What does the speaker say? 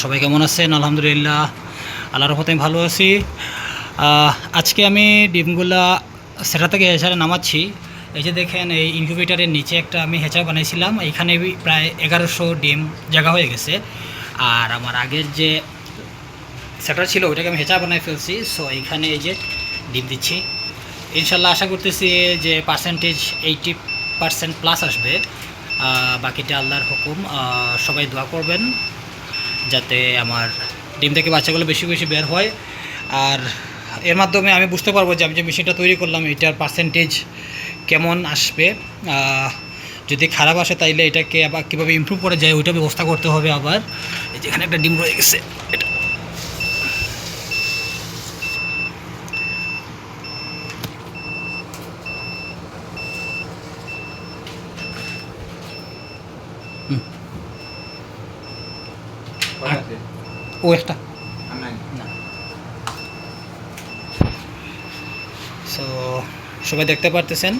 সবাই কেমন আছেন? আলহামদুলিল্লাহ। আল্লাহর আমি ভালো আছি। আজকে আমি ডিমগুলা সেটা থেকে হেঁচারে নামাচ্ছি। এই যে দেখেন, এই ইনকিউবেটারের নিচে একটা আমি হেঁচা বানিয়েছিলাম এইখানে প্রায় এগারোশো ডিম জায়গা হয়ে গেছে। আর আমার আগের যে সেটা ছিল, ওইটাকে আমি হেঁচা বানাই ফেলছি। সো এইখানে এই যে ডিম দিচ্ছি। ইনশাল্লাহ আশা করতেছি যে পার্সেন্টেজ এইটি পার্সেন্ট প্লাস আসবে। বাকিটা আল্লাহর হুকুম। সবাই দোয়া করবেন। যাতে আমার ডিম থেকে বাচ্চাগুলো বেশি বেশি বের হয়। আর এর মাধ্যমে আমি বুঝতে পারব যে আমি যে মেশিনটা তৈরি করলাম, এটার পার্সেন্টেজ কেমন আসবে। যদি খারাপ আসে তাইলে এটাকে আবার কীভাবে ইমপ্রুভ করা যায়, ওইটা ব্যবস্থা করতে হবে আবার। এই যে এখানে একটা ডিম রয়ে গেছে। এটা কয়টাতে? ও একটা? না। সো সবাই দেখতে পারতেছেন?